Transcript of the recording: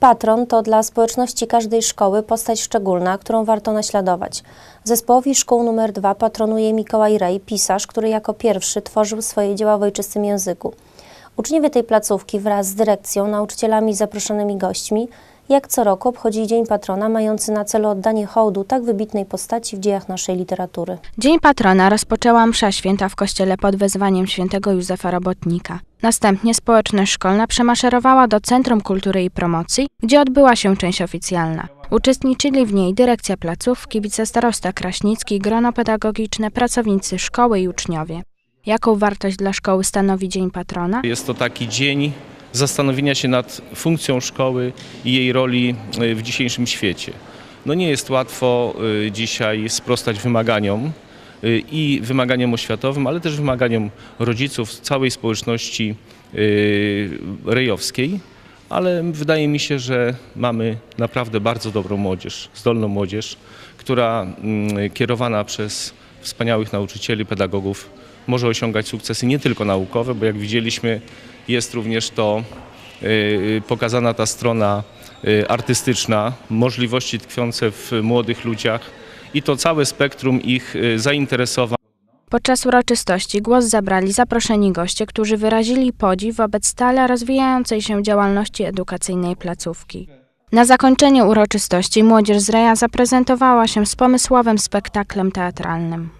Patron to dla społeczności każdej szkoły postać szczególna, którą warto naśladować. Zespołowi szkół nr 2 patronuje Mikołaj Rej, pisarz, który jako pierwszy tworzył swoje dzieła w ojczystym języku. Uczniowie tej placówki wraz z dyrekcją, nauczycielami i zaproszonymi gośćmi jak co roku obchodzili Dzień Patrona, mający na celu oddanie hołdu tak wybitnej postaci w dziejach naszej literatury. Dzień patrona rozpoczęła msza święta w kościele pod wezwaniem świętego Józefa Robotnika. Następnie społeczność szkolna przemaszerowała do Centrum Kultury i Promocji, gdzie odbyła się część oficjalna. Uczestniczyli w niej dyrekcja placówki, wicestarosta Kraśnicki, grono pedagogiczne, pracownicy szkoły i uczniowie. Jaką wartość dla szkoły stanowi Dzień Patrona? Jest to taki dzień zastanowienia się nad funkcją szkoły i jej roli y, w dzisiejszym świecie. No nie jest łatwo y, dzisiaj sprostać wymaganiom y, i wymaganiom oświatowym, ale też wymaganiom rodziców, całej społeczności rejowskiej. Ale wydaje mi się, że mamy naprawdę bardzo dobrą młodzież, zdolną młodzież, która mm, kierowana przez wspaniałych nauczycieli, pedagogów może osiągać sukcesy nie tylko naukowe, bo jak widzieliśmy jest również to y, pokazana ta strona y, artystyczna, możliwości tkwiące w młodych ludziach i to całe spektrum ich y, zainteresowań. Podczas uroczystości głos zabrali zaproszeni goście, którzy wyrazili podziw wobec stale rozwijającej się działalności edukacyjnej placówki. Na zakończenie uroczystości młodzież z Reja zaprezentowała się z pomysłowym spektaklem teatralnym.